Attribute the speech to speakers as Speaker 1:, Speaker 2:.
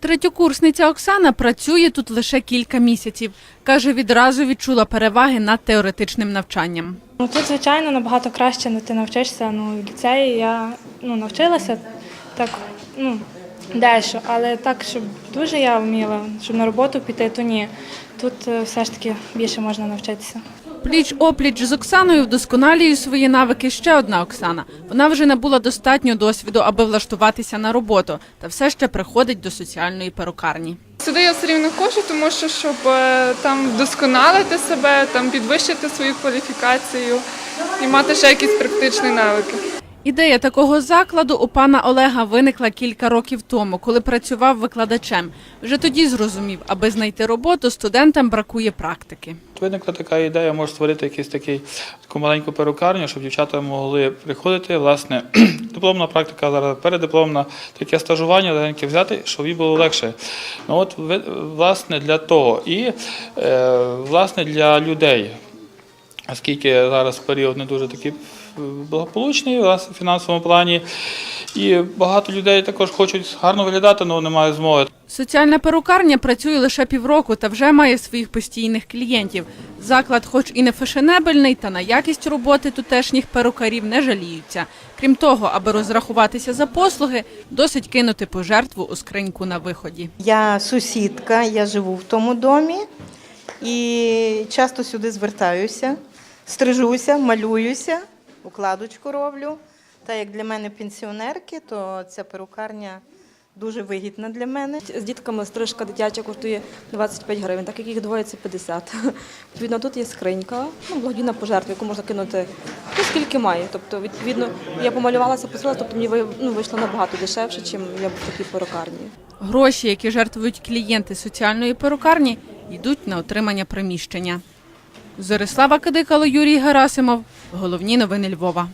Speaker 1: Третьокурсниця Оксана працює тут лише кілька місяців. Каже, відразу відчула переваги над теоретичним навчанням.
Speaker 2: Ну тут, звичайно, набагато краще ну, ти навчишся. Ну, в ліцеї я ну, навчилася так, ну, дещо, але так, щоб дуже я вміла, щоб на роботу піти, то ні. Тут е, все ж таки більше можна навчитися.
Speaker 1: Пліч опліч з Оксаною вдосконалює свої навики ще одна Оксана. Вона вже набула достатньо досвіду, аби влаштуватися на роботу, та все ще приходить до соціальної перукарні.
Speaker 3: Сюди я все рівно ходжу, тому що щоб е, там вдосконалити себе, там підвищити свою кваліфікацію і мати ще якісь практичні навики.
Speaker 1: Ідея такого закладу у пана Олега виникла кілька років тому, коли працював викладачем. Вже тоді зрозумів, аби знайти роботу, студентам бракує практики.
Speaker 4: Виникла така ідея, може створити якийсь такий таку маленьку перукарню, щоб дівчата могли приходити. Власне, дипломна практика зараз передипломна, таке стажування легеньке взяти, щоб їй було легше. Ну от власне для того і е, власне для людей, оскільки зараз період не дуже такий е, благополучний власне, в фінансовому плані. І багато людей також хочуть гарно виглядати, але немає змоги.
Speaker 1: Соціальна перукарня працює лише півроку та вже має своїх постійних клієнтів. Заклад, хоч і не фешенебельний, та на якість роботи тутешніх перукарів не жаліються. Крім того, аби розрахуватися за послуги, досить кинути пожертву у скриньку на виході.
Speaker 5: Я сусідка, я живу в тому домі і часто сюди звертаюся, стрижуся, малююся, укладочку роблю. Та як для мене пенсіонерки, то ця перукарня дуже вигідна для мене.
Speaker 6: З дітками стрижка дитяча коштує 25 гривень, так як їх двоє це 50. Відповідно, тут є скринька, ну, благодійна пожертва, яку можна кинути ну, скільки має. Тобто, відповідно, я помалювалася, посилила, тобто мені ну, вийшло набагато дешевше, ніж я б в такій перукарні.
Speaker 1: Гроші, які жертвують клієнти соціальної перукарні, йдуть на отримання приміщення. Зорислава Кадикало, Юрій Герасимов. Головні новини Львова.